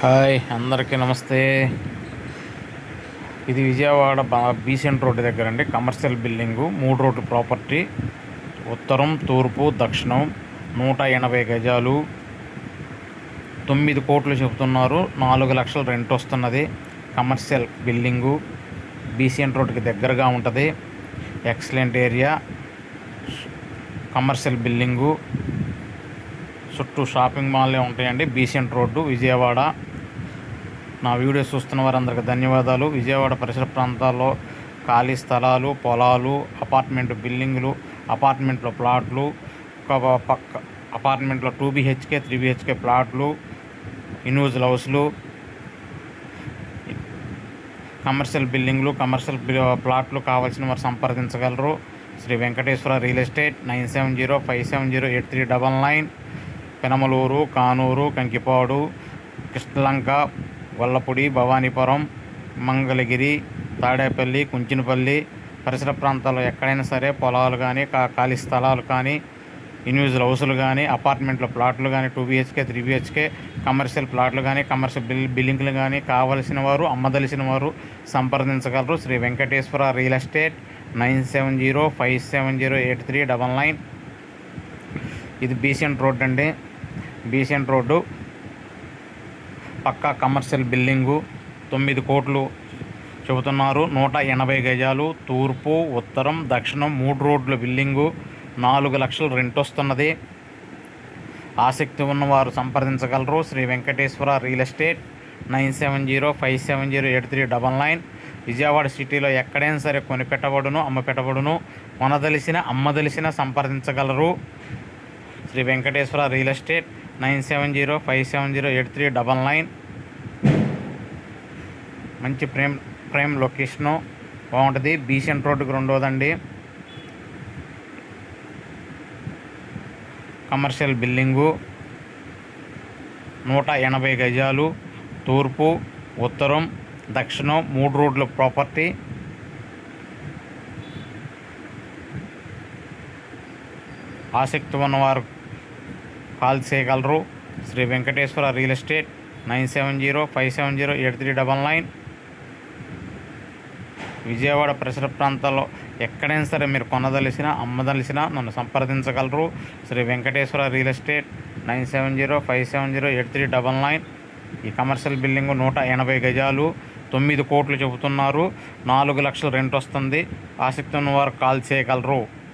Hi అందరికీ నమస్తే. ఇది విజయవాడ బీసెంట్ రోడ్డు దగ్గర అండి కమర్షియల్ బిల్డింగు మూడు రోడ్డు ప్రాపర్టీ. ఉత్తరం తూర్పు దక్షిణం నూట ఎనభై గజాలు. తొమ్మిది కోట్లు చెబుతున్నారు. నాలుగు లక్షల రెంట్ వస్తున్నది. కమర్షియల్ బిల్డింగు బీసెంట్ రోడ్డుకి దగ్గరగా ఉంటుంది. Excellent area. Commercial building. చుట్టూ షాపింగ్ మాల్లే ఉంటాయండి. Besant road Vijayawada. నా వీడియో చూస్తున్న వారందరికీ ధన్యవాదాలు. విజయవాడ పరిసర ప్రాంతాల్లో ఖాళీ స్థలాలు పొలాలు అపార్ట్మెంట్ బిల్డింగులు అపార్ట్మెంట్లో ప్లాట్లు ఒక పక్క అపార్ట్మెంట్లో టూ బిహెచ్కే త్రీ బిహెచ్కే ప్లాట్లు ఇన్యూజువల్ హౌస్లు కమర్షియల్ బిల్డింగ్లు కమర్షియల్ ప్లాట్లు కావాల్సిన వారు సంప్రదించగలరు. Shri Venkateswara real estate nine seven zero five seven zero eight three double nine Penamaluru Kanuru Kankipadu Krishnalanka Gollapudi Bhavanipuram Mangalagiri Tadepalli Kunchanapalli పరిసర ప్రాంతాల్లో ఎక్కడైనా సరే పొలాలు కానీ కా- ఖాళీ స్థలాలు కానీ ఇన్యూజువల్ హౌసులు కానీ అపార్ట్మెంట్లో ప్లాట్లు కానీ two BHK three BHK commercial ప్లాట్లు కానీ కమర్షియల్ బిల్ బిల్డింగ్లు కానీ కావలసిన వారు అమ్మదలిసిన వారు సంప్రదించగలరు. Shri Venkateswara real estate nine seven zero five seven zero eight three double nine. ఇది బీసెంట్ రోడ్ అండి. బీసెంట్ రోడ్డు పక్కా కమర్షియల్ బిల్డింగు తొమ్మిది కోట్లు చెబుతున్నారు. నూట ఎనభై గజాలు తూర్పు ఉత్తరం దక్షిణం మూడు రోడ్ల బిల్డింగు నాలుగు లక్షలు రెంట్ వస్తున్నది ఆసక్తి ఉన్నవారు సంప్రదించగలరు. Shri Venkateswara real estate nine seven zero five seven zero eight three double nine. Vijayawada సిటీలో ఎక్కడైనా సరే కొని పెట్టబడును అమ్మ పెట్టబడును కొనదలిసిన అమ్మదలిసిన సంప్రదించగలరు. Shri Venkateswara real estate nine seven zero five seven zero eight three double nine. మంచి ప్రేమ్ ప్రేమ్ లొకేషను. బాగుంటుంది. బీసెంట్ రోడ్డుకి రెండోదండి. Commercial building. నూట ఎనభై గజాలు. తూర్పు ఉత్తరం దక్షిణం మూడు రోడ్ల ప్రాపర్టీ. ఆసక్తి ఉన్నవారు కాల్ చేయగలరు. Shri Venkateswara real estate nine seven zero five seven zero eight three double nine. Vijayawada పరిసర ప్రాంతాల్లో ఎక్కడైనా సరే మీరు కొనదలిసినా అమ్మదలిసినా నన్ను సంప్రదించగలరు. Shri Venkateswara real estate nine seven zero five seven zero eight three double nine. ఈ కమర్షియల్ బిల్డింగ్ నూట ఎనభై గజాలు తొమ్మిది కోట్లు చెబుతున్నారు. నాలుగు లక్షలు రెంట్ వస్తుంది. ఆసక్తి ఉన్నవారు కాల్ చేయగలరు.